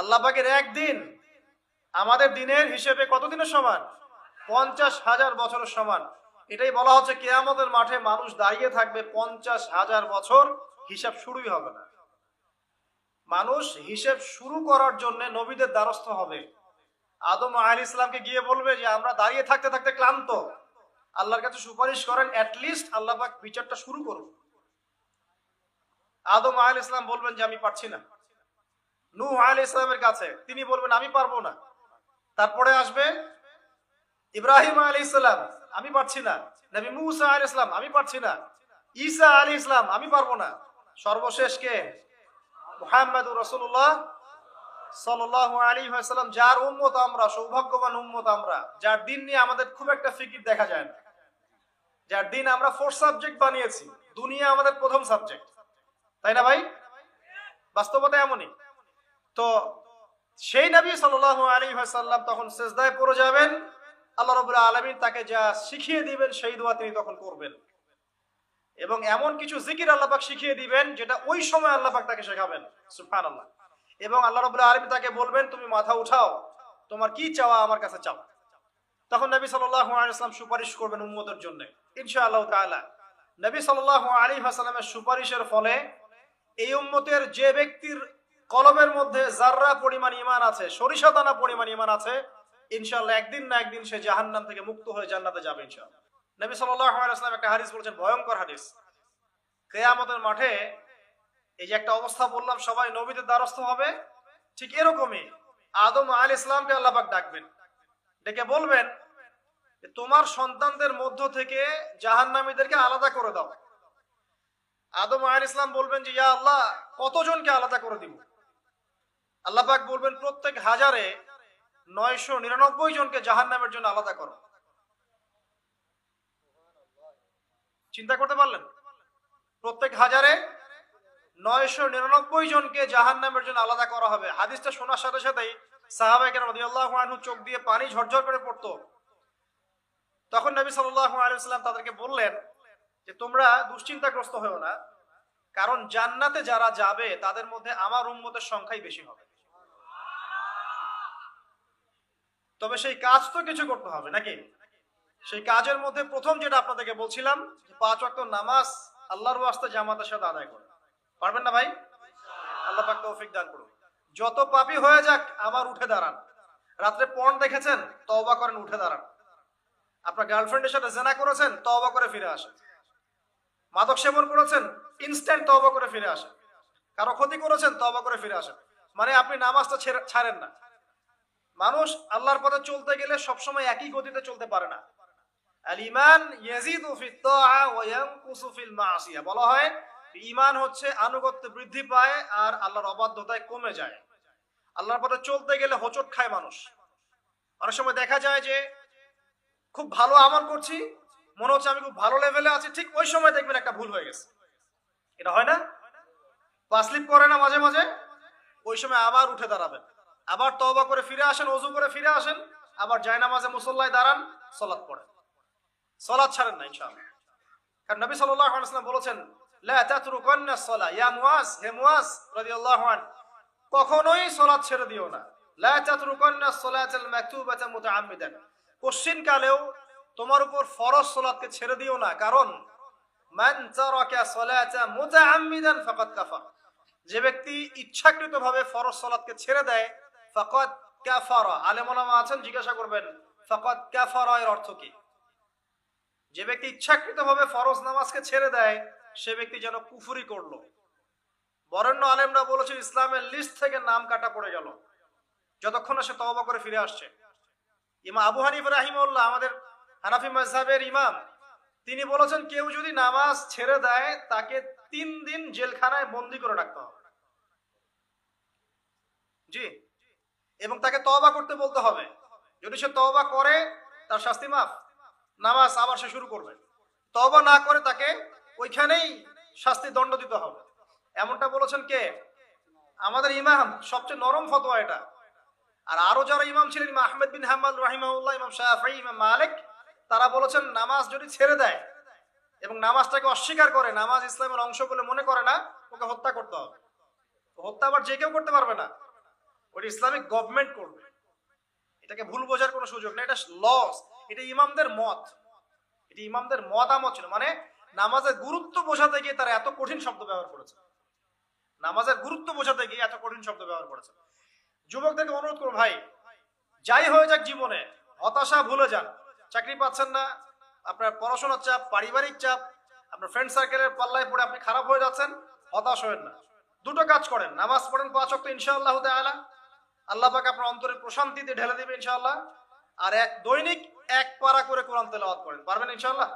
আল্লাহ পাকের একদিন আমাদের দিনের হিসেবে কতদিনের সমান? পঞ্চাশ হাজার বছরের সমান। এটাই বলা হচ্ছে কেয়ামতের মাঠে মানুষ দাঁড়িয়ে থাকবে পঞ্চাশ হাজার বছর হিসাব শুরুই হবে না। মানুষ হিসেব শুরু করার জন্য নবীদের দ্বারস্থ হবে। আদম আল ইসলামকে গিয়ে বলবে যে, আমরা দাঁড়িয়ে থাকতে থাকতে ক্লান্ত। আল্লাহর কাছে সুপারিশ করেন অ্যাটলিস্ট আল্লাহ বিচারটা শুরু করুন। আদম আল ইসলাম বলবেন যে, আমি পারছি না। নূহ আল ইসলামের কাছে। তিনি বলবেন, আমি পারব না। তারপরে আসবে ইব্রাহিম আলী ইসলাম আমি পারছি না। নবী মুসা আলী ইসলাম আমি পারছি না। ঈসা আলী ইসলাম আমি পারব না। সর্বশেষ কে? মুহাম্মদ রসুল্লাহ সাল্লাহ আলী সাল্লাম যার উম্মত আমরা, সৌভাগ্যবান উম্মত আমরা, যার দিন নিয়ে আমাদের খুব একটা ফিকির দেখা যায় না। যার দিন আমরা ফোর্থ সাবজেক্ট বানিয়েছি, দুনিয়া আমাদের প্রথম সাবজেক্ট তাই না ভাই? বাস্তবতা এমনই। তো সেই নবী সাল্লাহ আলী সাল্লাম তখন সেজদায় পড়ে যাবেন। আল্লাহ রবুল্লাহ আলমিন তাকে যা শিখিয়ে দিবেন সেই দোয়া তিনি তখন করবেন। এবং এমন কিছু জিকির আল্লাপাক শিখিয়ে দিবেন যেটা ওই সময় আল্লাপাক তাকে শেখাবেন। সুফান আল্লাহ এবং আল্লাহ রবুল্লাহ আলমী তাকে বলবেন, তুমি মাথা উঠাও। তোমার কি চাওয়া আমার কাছে চাও। তখন নবী সাল্লাম সুপারিশ করবেন উম্মতের জন্য। ইনশা আল্লাহ তালা নবী সাল্লাহ আলী হাসালামের সুপারিশের ফলে এই উম্মতের যে ব্যক্তির কলমের মধ্যে জাররা পরিমাণ ইমান আছে, সরিষা দানা পরিমাণ ইমান আছে ইনশাল্লাহ একদিন না একদিন সে জাহান্নাম থেকে মুক্ত হয়ে জান্নাতে যাবে ইনশাল্লাহ নবী সাল্লাম একটা হাদিস বলেছেন, ভয়ঙ্কর হাদিস। কেয়ামতের মাঠে এই যে একটা অবস্থা বললাম, সবাই নবীদের দ্বারস্থ হবে, ঠিক এরকমই আদম আল ইসলামকে আল্লাপাক ডাকবেন। ডেকে বলবেন তোমার সন্তানদের মধ্য থেকে জাহান্নামীদেরকে আলাদা করে দাও। আদম আল ইসলাম বলবেন যে, ইয়া আল্লাহ, কতজনকে আলাদা করে দিব? আল্লাহ পাক বলবেন, প্রত্যেক হাজারে নয়শো নিরানব্বই জনকে জাহান্নামের জন্য আলাদা করো। চিন্তা করতে পারলেন? প্রত্যেক হাজারে নয়শো নিরানব্বই জনকে জাহান্নামের জন্য আলাদা করা হবে। হাদিসটা শোনার সাথে সাথেই সাহাবাইকের রদিয়াল্লাহু আনহু চোখ দিয়ে পানি ঝরঝর করে পড়তো। তখন নবী সাল্লাম তাদেরকে বললেন যে, তোমরা দুশ্চিন্তাগ্রস্ত হয়েও না, কারণ জান্নাতে যারা যাবে, তাদের মধ্যে আমার উম্মতের সংখ্যাই বেশি হবে। তবে সেই কাজ তো কিছু করতে হবে, নাকি? সেই কাজের মধ্যে প্রথম যেটা আপনাদেরকে বলছিলাম পাঁচ ওয়াক্ত নামাজ আল্লাহর ওয়াস্তে জামাতের সাথে আদায় করে। পারবেন না ভাই? আল্লাহ পাক তৌফিক দান করুন। যত পাপী হয়ে যাক, আবার উঠে দাঁড়ান। রাত্রে পর্ন দেখেছেন? তওবা করেন, উঠে দাঁড়ান। আপনার গার্লফ্রেন্ডের সাথে জেনা করেছেন? তওবা করে ফিরে আসেন। মাদক সেবন করেছেন? ইনস্ট্যান্ট তওবা করে ফিরে আসেন। কারও ক্ষতি করেছেন? তওবা করে ফিরে আসেন। মানে আপনি নামাজটা ছেড়ে- ছাড়েন না। মানুষ আল্লাহর পথে চলতে গেলে সবসময় একই গতিতে চলতে পারে না। ইমান বলা হয়, ঈমান হচ্ছে আনুগত্য বৃদ্ধি পায় আর আল্লাহর অবাধ্যতায় কমে যায়। আল্লাহর পথে চলতে গেলে হোঁচট খায় মানুষ। অনেক সময় দেখা যায় যে, খুব ভালো আমল করছি, মনে হচ্ছে আমি খুব ভালো লেভেলে আছি, ঠিক ওই সময় দেখবেন একটা ভুল হয়ে গেছে। এটা হয় না? পাসলিপ করে না মাঝে মাঝে? ওই সময় আবার উঠে দাঁড়াবেন। আবার তওবা করে ফিরে আসেন, অজু করে ফিরে আসেন, আবার জায়নামাজে মুসল্লায় দাঁড়ান, সলাৎ পড়েন। সলাৎ ছাড়েন না, ইনশাআল্লাহ। কারণ নবী সাল্লাল্লাহু বলেছেন কখনোই সলাৎ ছেড়ে দিও না। কালেও তোমার উপর ফরজ সলাতকে ছেড়ে দিও না। কারণ যে ব্যক্তি ইচ্ছাকৃতভাবে ফরজ সলাতকে ছেড়ে দেয় আলেমলামা আছেন, জিজ্ঞাসা করবেন কাফারা এর অর্থ কি? যে ব্যক্তি ইচ্ছাকৃতভাবে ফরজ নামাজকে ছেড়ে দেয়, সে ব্যক্তি যেন কুফুরি করল। বরেণ্য আলেমরা বলেছে, ইসলামের লিস্ট থেকে নাম কাটা পড়ে গেল। যতক্ষণ সে করে ফিরে আসছে। ইমা আবু হানিফ রাহিমউল্লাহ আমাদের হানাফি ইমাম, তিনি বলেছেন, কেউ যদি নামাজ ছেড়ে দেয়, তাকে তিন দিন জেলখানায় বন্দি করে রাখতে হবে। জি? এবং তাকে তওবা করতে বলতে হবে। যদি সে তওবা করে, তার শাস্তি মাফ। নামাজ আবার সে শুরু করবে। তওবা না করে তাকে ওইখানেই শাস্তি দণ্ড দিতে হবে। এমনটা বলেছেন কে? আমাদের ইমাম, সবচেয়ে নরম ফতোয়া এটা। আর আরও যারা ইমাম ছিলেন আহমেদ বিন হাম্মাল রাহিমাহুল্লাহ, ইমাম শাফি ইমাম মালিক, তারা বলেছেন, নামাজ যদি ছেড়ে দেয় এবং নামাজটাকে অস্বীকার করে, নামাজ ইসলামের অংশ বলে মনে করে না, ওকে হত্যা করতে হবে। হত্যা আবার যে কেউ করতে পারবে না। ওটা ইসলামিক গভর্নমেন্ট করবে। এটাকে ভুল বোঝার কোনো সুযোগ নেই, এটা লস। এটা ইমামদের মত। এটি ইমামদের মতামত ছিল। মানে নামাজের গুরুত্ব বোঝাতে গিয়ে তারা এত কঠিন শব্দ ব্যবহার করেছে। নামাজের গুরুত্ব বোঝাতে গিয়ে এত কঠিন শব্দ ব্যবহার করেছে। যুবকদেরকে অনুরোধ করো, ভাই, যাই হয়ে যাক জীবনে, হতাশা ভুলে যান। চাকরি পাচ্ছেন না, আপনার পড়াশোনার চাপ, পারিবারিক চাপ, আপনার ফ্রেন্ড সার্কেলের পাল্লায় পড়ে আপনি খারাপ হয়ে যাচ্ছেন, হতাশ হবেন না। দুটো কাজ করেন, নামাজ পড়েন পাঁচ অক্ট ইনশাআল্লাহ তাআলা। আল্লাহ পাক আপনার অন্তরে প্রশান্তিতে ঢেলে দেবে ইনশাআল্লাহ। আর এক দৈনিক এক পারা করে কোরআন তেলাওয়াত করেন। পারবেন ইনশাআল্লাহ?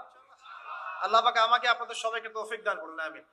আল্লাহ পাক আমাকে আপনাদের সবাইকে তৌফিক দান করুন, আমিন।